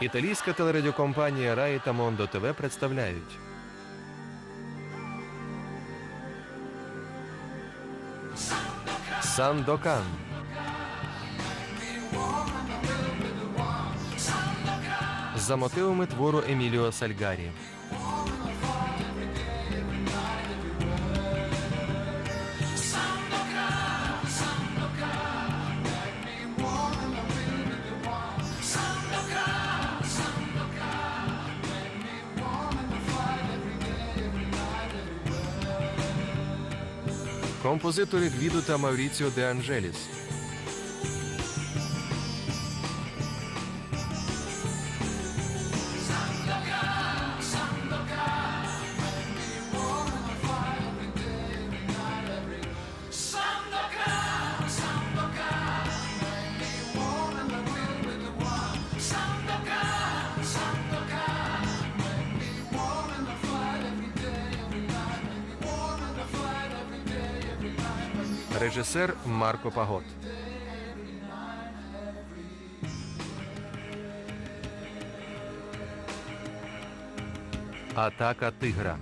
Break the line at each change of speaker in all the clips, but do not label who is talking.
Італійська телерадіокомпанія Раї та Мондо ТВ представляють. Сандокан. За мотивами твору Еміліо Сальгарі. Композитори Гвідо та Мавріціо де Анджеліс. Марко Пагот. Атака тигра.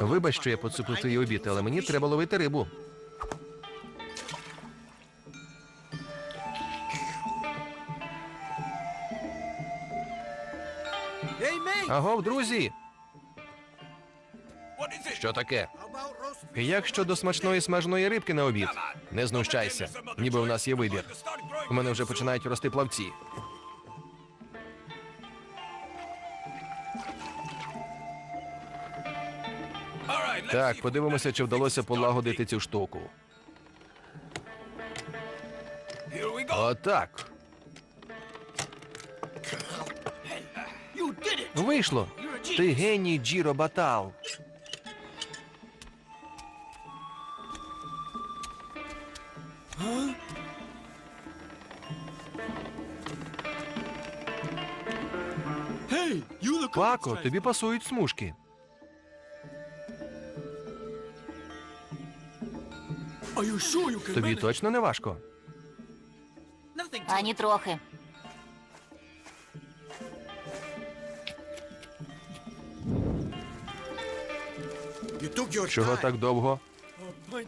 Вибач, що я поцупив твій обід, але мені треба ловити рибу. Агов, друзі! Що таке? Як щодо смачної смаженої рибки на обід? Не знущайся, ніби у нас є вибір. У мене вже починають рости плавці. Так, подивимося, чи вдалося полагодити цю штуку. Отак. Вийшло. Ти геній Джіро Батал. Пако, тобі пасують смужки. Тобі точно не важко.
Ані трохи.
Чого так довго?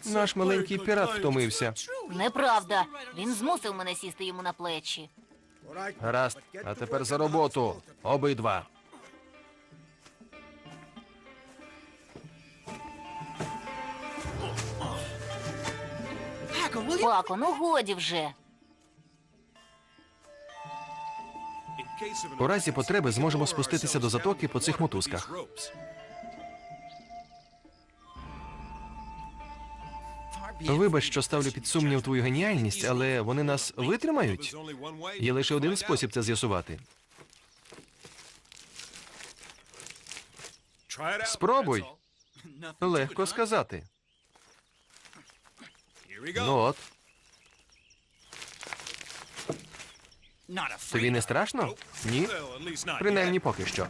Наш маленький пірат втомився.
Неправда. Він змусив мене сісти йому на плечі.
Гаразд, а тепер за роботу. Обидва.
Пако, ну годі вже.
У разі потреби зможемо спуститися до затоки по цих мотузках. Вибач, що ставлю під сумнів твою геніальність, але вони нас витримають. Є лише один спосіб це з'ясувати. Спробуй. Легко сказати. Ну от, тобі не страшно? Ні? Принаймні поки що.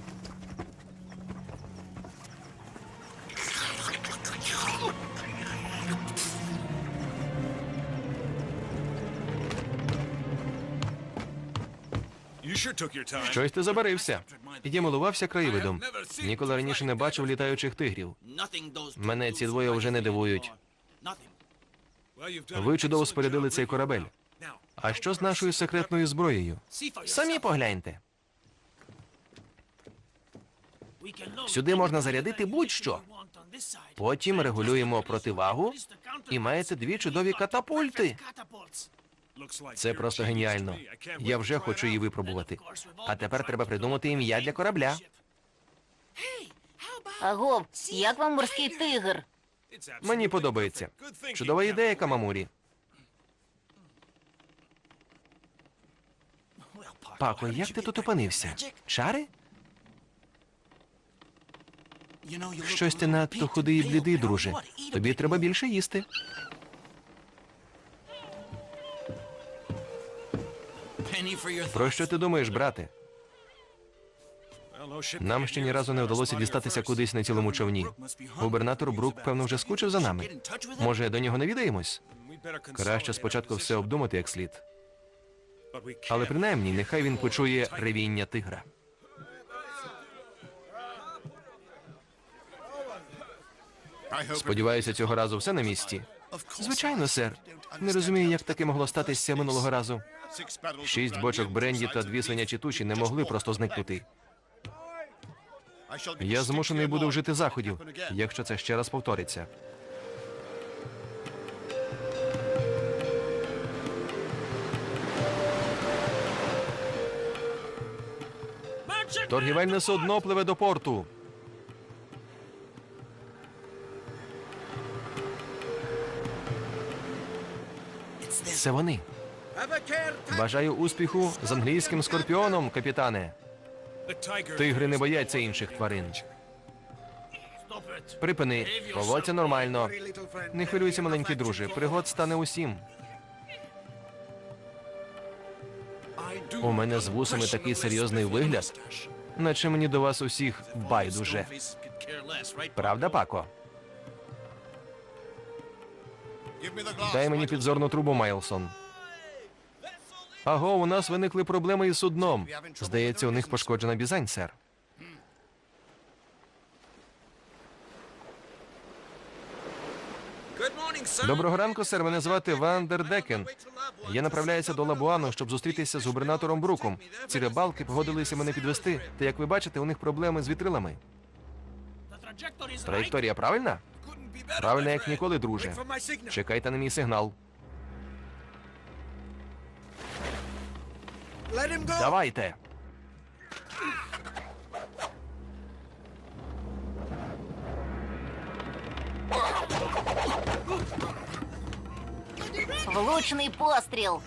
Щось ти забарився. Я милувався краєвидом. Ніколи раніше не бачив літаючих тигрів. Мене ці двоє вже не дивують. Ви чудово спорядили цей корабель. А що з нашою секретною зброєю? Самі погляньте. Сюди можна зарядити будь-що. Потім регулюємо противагу і маєте дві чудові катапульти. Це просто геніально. Я вже хочу її випробувати. А тепер треба придумати ім'я для корабля.
Агов, як вам морський тигр?
Мені подобається. Чудова ідея, Камамурі. Пако, як ти тут опинився? Чари? Щось ти надто худий і блідий, друже. Тобі треба більше їсти. Про що ти думаєш, брате? Нам ще ні разу не вдалося дістатися кудись на цілому човні. Губернатор Брук, певно, вже скучив за нами. Може, до нього навідаємось? Краще спочатку все обдумати як слід. Але принаймні, нехай він почує ревіння тигра. Сподіваюся, цього разу все на місці. Звичайно, сер. Не розумію, як таке могло статися минулого разу. Шість бочок бренді та дві свинячі туші не могли просто зникнути. Я змушений буду вжити заходів, якщо це ще раз повториться. Торгівельне судно пливе до порту. Це вони. Бажаю успіху з англійським скорпіоном, капітане. Тигри не бояться інших тварин. Припини, поводься нормально. Не хвилюйся, маленький друже. Пригод стане усім. У мене з вусами такий серйозний вигляд, наче мені до вас усіх байдуже. Правда, Пако? Дай мені підзорну трубу, Майлсон. Аго, у нас виникли проблеми із судном. Здається, у них пошкоджена бізань, сер. Доброго ранку, сер. Мене звати Вандер Декен. Я направляюся до Лабуану, щоб зустрітися з губернатором Бруком. Ці рибалки погодилися мене підвести. Та як ви бачите, у них проблеми з вітрилами. Траєкторія правильна? Правильна, як ніколи, друже. Чекайте на мій сигнал. Давайте.
Влучний постріл.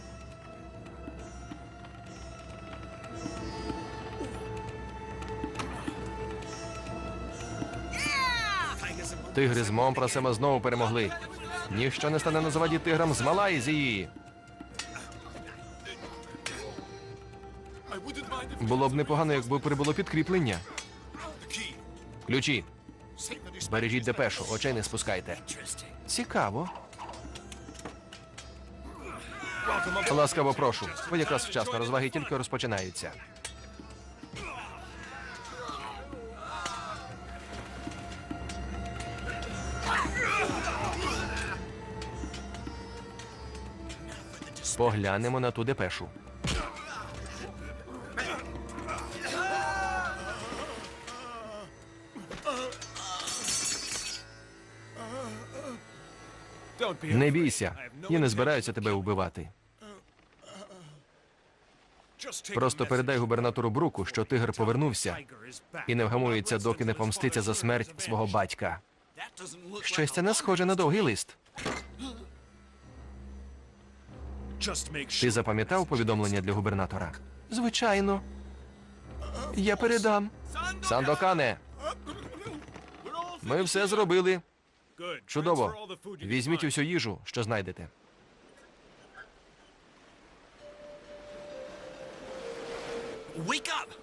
Тигри з Момпрасема знову перемогли. Ніщо не стане на заваді тиграм з Малайзії. Було б непогано, якби прибуло підкріплення. Ключі. Збережіть депешу, очей не спускайте. Цікаво. Ласкаво прошу. Ви якраз вчасно розваги тільки розпочинаються. Поглянемо на ту депешу. Не бійся, я не збираюся тебе вбивати. Просто передай губернатору Бруку, що тигр повернувся і не вгамується, доки не помститься за смерть свого батька. Щось це не схоже на довгий лист. Ти запам'ятав повідомлення для губернатора? Звичайно. Я передам. Сандокане. Ми все зробили. Чудово. Візьміть усю їжу, що знайдете.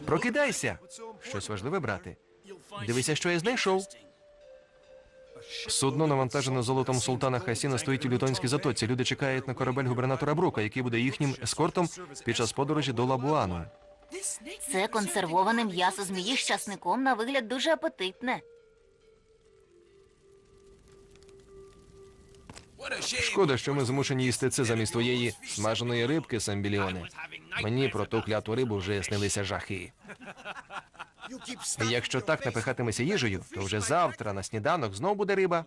Прокидайся. Щось важливе, брате. Дивися, що я знайшов. Судно навантажене золотом султана Хасіна стоїть у Лютонській затоці. Люди чекають на корабель губернатора Брука, який буде їхнім ескортом під час подорожі до Лабуану.
Це консервоване м'ясо змії з часником на вигляд дуже апетитне.
Шкода, що ми змушені їсти це замість твоєї смаженої рибки, Самбіліоне. Мені про ту кляту рибу вже снилися жахи. І Якщо так напихатимеся їжею, то вже завтра на сніданок знов буде риба.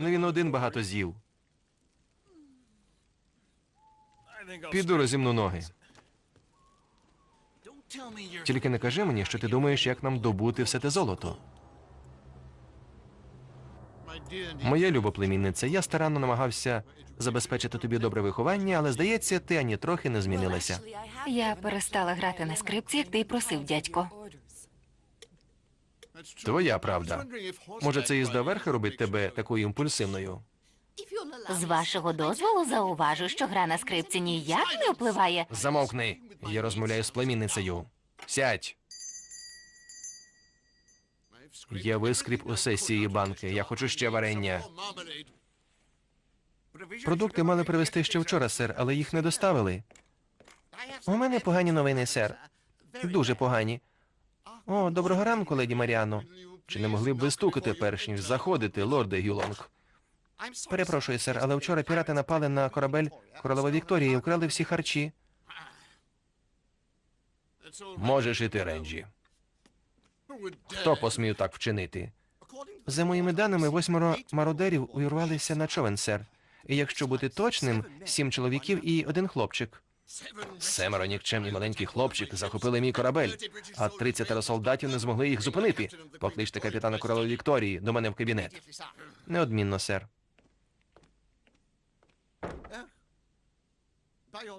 Ну він один багато з'їв. Піду розімну ноги. Тільки не кажи мені, що ти думаєш, як нам добути все те золото. Моя любоплемінниця, я старанно намагався забезпечити тобі добре виховання, але здається, ти ані трохи не змінилася.
Я перестала грати на скрипці, як ти й просив, дядько.
Твоя правда. Може, це їзда верхи робить тебе такою імпульсивною?
З вашого дозволу зауважу, що гра на скрипці ніяк не впливає.
Замовкни. Я розмовляю з племінницею. Сядь. Я вискріп усе з цієї банки. Я хочу ще варення. Продукти мали привезти ще вчора, сер, але їх не доставили. У мене погані новини, сер. Дуже погані. О, доброго ранку, леді Маріано. Чи не могли б ви стукати перш ніж заходити, лорде Гюлонг? Перепрошую, сер, але вчора пірати напали на корабель Королева Вікторія і вкрали всі харчі. Можеш іти, Ренджі. Хто посмів так вчинити? За моїми даними, восьмеро мародерів увірвалися на човен, сер. І якщо бути точним, сім чоловіків і один хлопчик. Семеро нікчемні маленький хлопчик захопили мій корабель, а тридцятеро солдатів не змогли їх зупинити. Покличте капітана королеви Вікторії до мене в кабінет. Неодмінно, сер.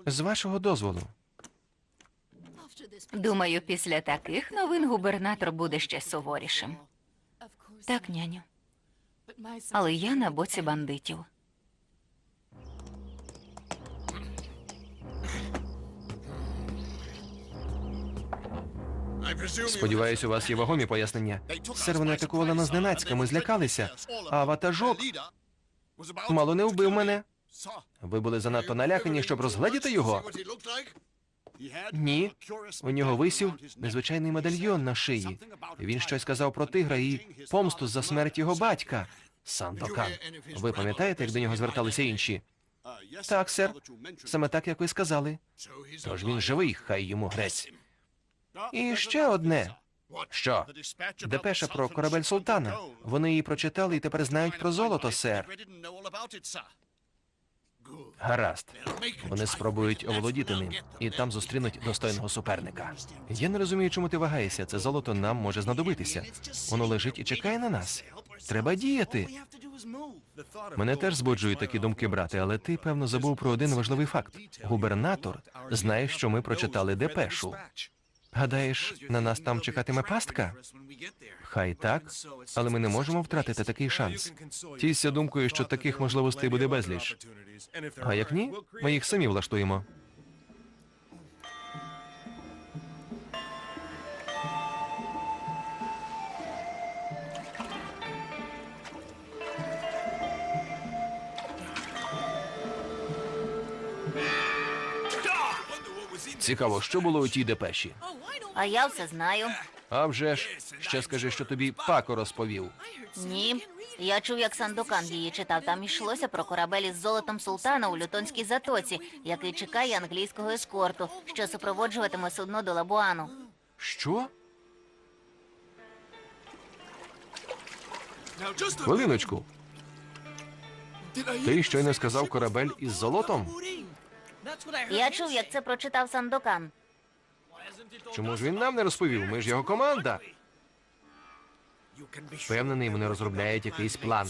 З вашого дозволу.
Думаю, після таких новин губернатор буде ще суворішим. Так, няню. Але я на боці бандитів.
Сподіваюсь, у вас є вагомі пояснення. Сер, вони атакували нас зненацька, ми злякалися. А ватажок мало не вбив мене. Ви були занадто налякані, щоб розгледіти його. Ні. У нього висів незвичайний медальйон на шиї. Він щось сказав про тигра і помсту за смерть його батька. Сандокан. Ви пам'ятаєте, як до нього зверталися інші? Так, сер. Саме так, як ви сказали. Тож він живий, хай йому грець. І ще одне. Що? Депеша про корабель султана. Вони її прочитали і тепер знають про золото, сер. Гаразд. Вони спробують оволодіти ним, і там зустрінуть достойного суперника. Я не розумію, чому ти вагаєшся. Це золото нам може знадобитися. Воно лежить і чекає на нас. Треба діяти. Мене теж збуджують такі думки, брате, але ти, певно, забув про один важливий факт. Губернатор знає, що ми прочитали депешу. Гадаєш, на нас там чекатиме пастка? Хай так, але ми не можемо втратити такий шанс. Тійся думкою, що таких можливостей буде безліч. А як ні, ми їх самі влаштуємо. Цікаво, що було у тій депеші.
А я все знаю.
А вже ж, ще скажи, що тобі Пако розповів.
Ні. Я чув, як Сандокан її читав. Там йшлося про корабель із золотом султана у Лютонській затоці, який чекає англійського ескорту, що супроводжуватиме судно до Лабуану.
Що? Хвилиночку. Ти щойно сказав корабель із золотом?
Я чув, як це прочитав Сандокан.
Чому ж він нам не розповів? Ми ж його команда. Впевнений, вони розробляють якийсь план.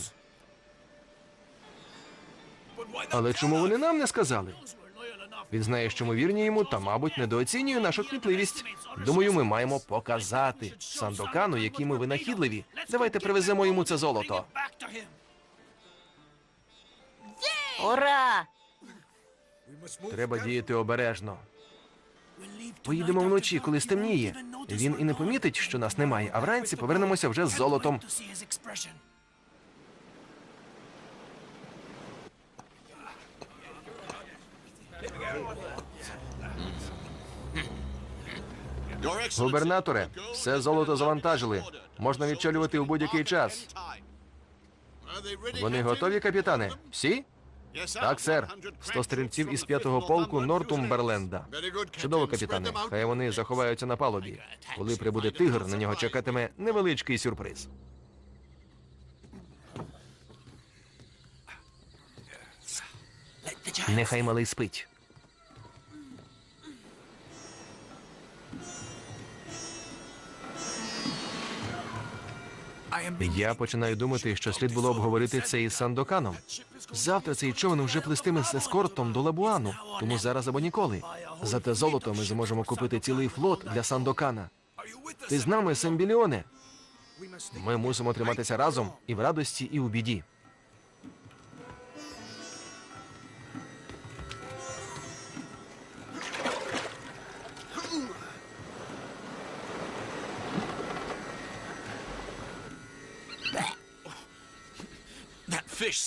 Але чому вони нам не сказали? Він знає, що ми вірні йому, та, мабуть, недооцінює нашу кмітливість. Думаю, ми маємо показати Сандокану, які ми винахідливі. Давайте привеземо йому це золото.
Ура!
Треба діяти обережно. Поїдемо вночі, коли стемніє. Він і не помітить, що нас немає, а вранці повернемося вже з золотом. Губернаторе, все золото завантажили. Можна відчалювати в будь-який час. Вони готові, капітане? Всі? Так, сер. Сто стрільців із п'ятого полку Нортумберленда. Чудово, капітане. Хай вони заховаються на палубі. Коли прибуде тигр, на нього чекатиме невеличкий сюрприз. Нехай малий спить. Я починаю думати, що слід було обговорити це із Сандоканом. Завтра цей човен вже плестиме з ескортом до Лабуану, тому зараз або ніколи. За те золото ми зможемо купити цілий флот для Сандокана. Ти з нами, Сембіліоне? Ми мусимо триматися разом і в радості, і у біді.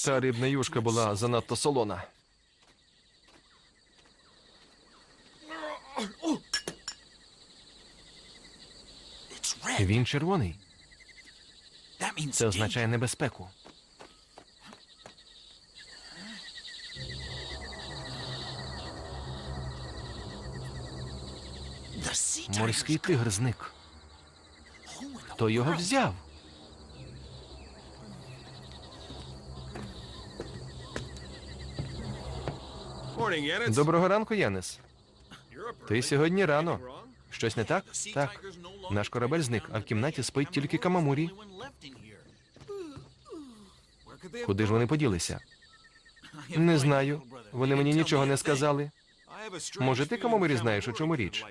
Та рибна юшка була занадто солона. Він червоний. Це означає небезпеку. Морський тигр зник. Хто його взяв? Доброго ранку, Янис. Ти сьогодні рано. Щось не так? Так. Наш корабель зник, а в кімнаті спить тільки Камамурі. Куди ж вони поділися? Не знаю. Вони мені нічого не сказали.
Може, ти Камомирі знаєш, у чому річ?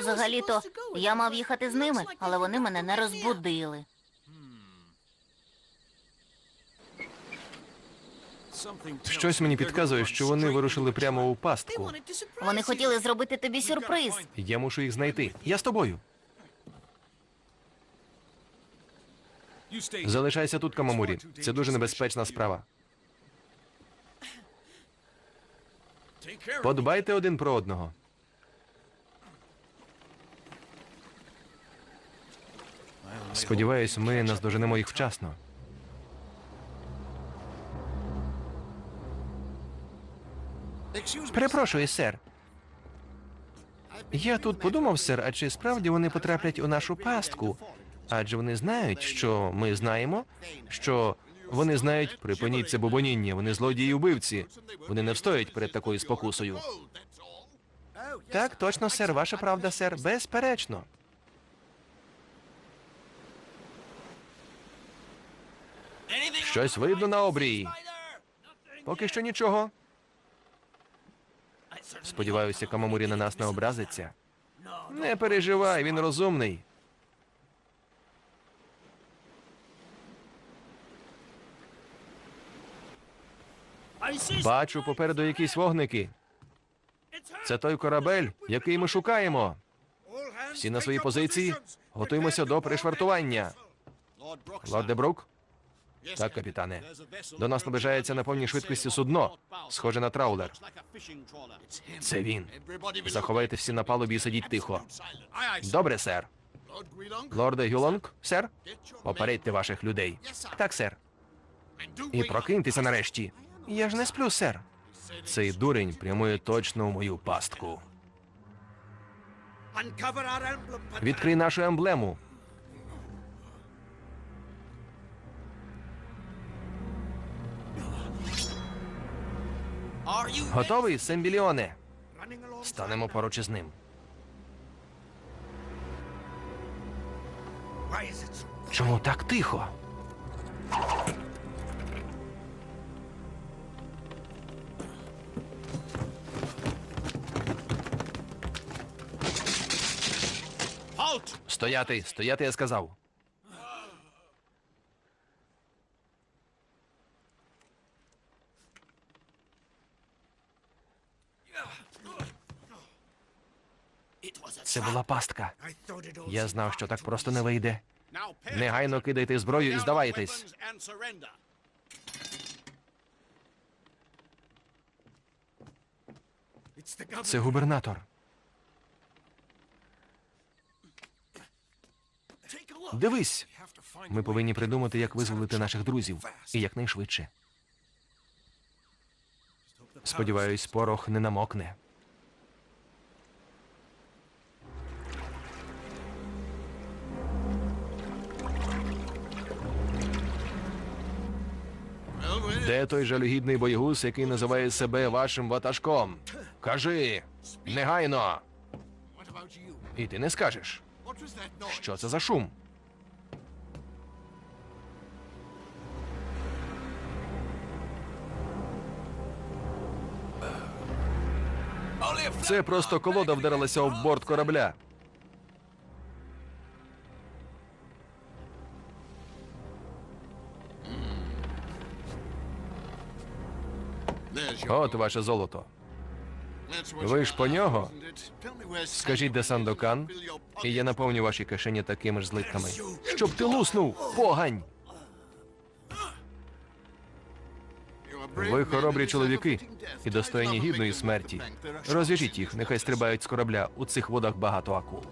Взагалі-то я мав їхати з ними, але вони мене не розбудили.
Щось мені підказує, що вони вирушили прямо у пастку.
Вони хотіли зробити тобі сюрприз.
Я мушу їх знайти. Я з тобою. Залишайся тут, Камамурі. Це дуже небезпечна справа. Подбайте один про одного. Сподіваюсь, ми наздоженемо їх вчасно. Перепрошую, сер. Я тут подумав, сер, а чи справді вони потраплять у нашу пастку? Адже вони знають, що ми знаємо, що вони знають, припиніть це бубоніння, вони злодії і вбивці. Вони не встоять перед такою спокусою. Так, точно, сер, ваша правда, сер, безперечно. Щось видно на обрії. Поки що нічого. Сподіваюся, Камамурі на нас не образиться. Не переживай, він розумний. Бачу попереду якісь вогники. Це той корабель, який ми шукаємо. Всі на свої позиції. Готуємося до пришвартування. Лорде Брук? Так, капітане. До нас наближається на повній швидкості судно, схоже на траулер. Це він. Заховайте всі на палубі і сидіть тихо. Добре, сер. Лорде Гюлонг, сер? Попередьте ваших людей. Так, сер. І прокиньтеся нарешті. Я ж не сплю, сер. Цей дурень прямує точно у мою пастку. Відкрий нашу емблему. Готовий, Сембіліоне? Станемо поруч із ним. Чому так тихо? Стояти, стояти, я сказав. Це була пастка. Я знав, що так просто не вийде. Негайно кидайте зброю і здавайтесь. Це губернатор. Дивись. Ми повинні придумати, як визволити наших друзів. І якнайшвидше. Сподіваюсь, порох не намокне. Де той жалюгідний боєгус, який називає себе вашим ватажком? Кажи негайно. І ти не скажеш. Що це за шум? Це просто колода вдарилася об борт корабля. От ваше золото.
Ви ж по нього?
Скажіть, де Сандокан, і я наповню ваші кишені такими ж злитками. Щоб ти луснув, погань! Ви хоробрі чоловіки і достойні гідної смерті. Розв'яжіть їх, нехай стрибають з корабля. У цих водах багато акул.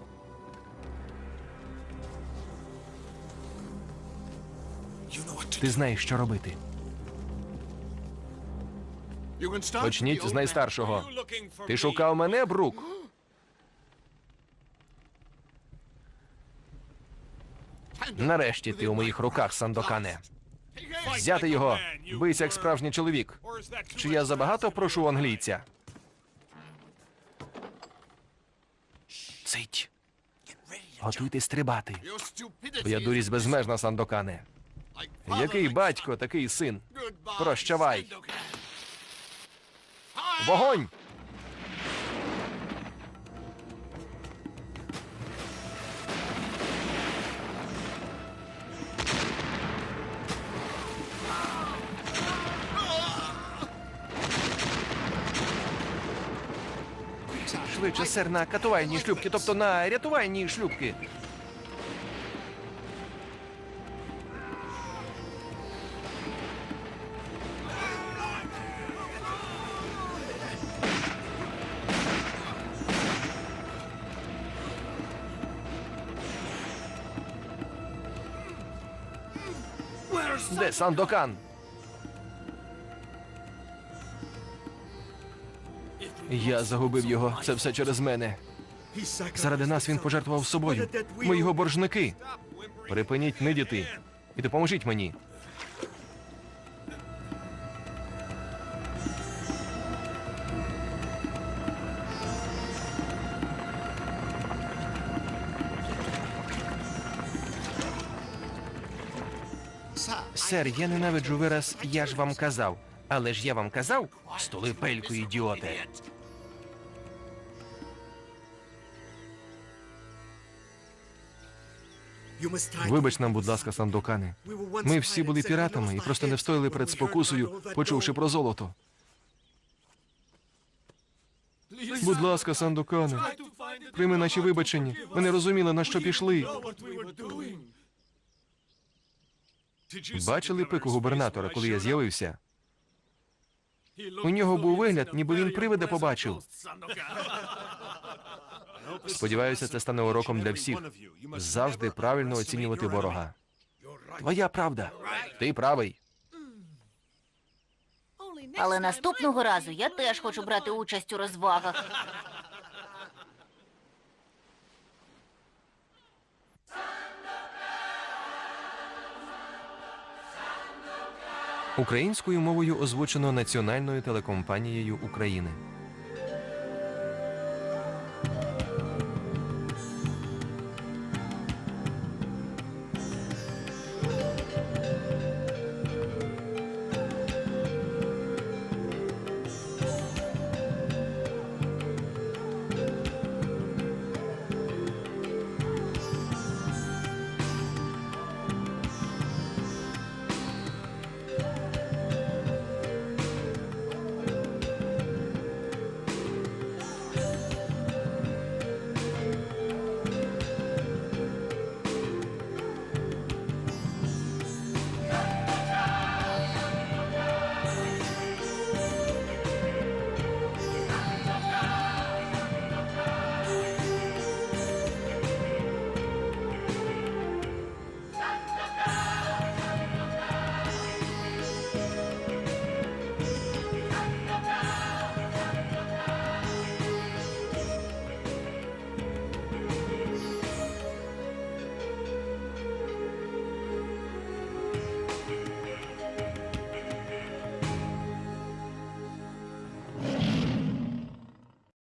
Ти знаєш, що робити. Почніть з найстаршого. Ти шукав мене, Брук? Нарешті ти у моїх руках, Сандокане. Взяти його, бийся як справжній чоловік. Чи я забагато прошу англійця? Цить. Готуйтесь стрибати. Твоя дурість безмежна, Сандокане. Який батько, такий син. Прощавай. Вогонь! Швидше, сер, на катувальній шлюпки, тобто на рятувальній шлюпки. Де Сандокан? Я загубив його. Це все через мене. Заради нас він пожертвував собою. Ми його боржники. Припиніть нидіти і допоможіть мені. Сер, я ненавиджу вираз я ж вам казав. Але ж я вам казав? Столи пельку, ідіоте. Вибач нам, будь ласка, Сандокане. Ми всі були піратами і просто не встояли перед спокусою, почувши про золото. Будь ласка, Сандокане, прийми наші вибачення. Ми не розуміли, на що пішли. Бачили пику губернатора, коли я з'явився? У нього був вигляд, ніби він привида побачив. Сподіваюся, це стане уроком для всіх. Завжди правильно оцінювати ворога. Твоя правда. Ти правий.
Але наступного разу я теж хочу брати участь у розвагах.
Українською мовою озвучено Національною телекомпанією України.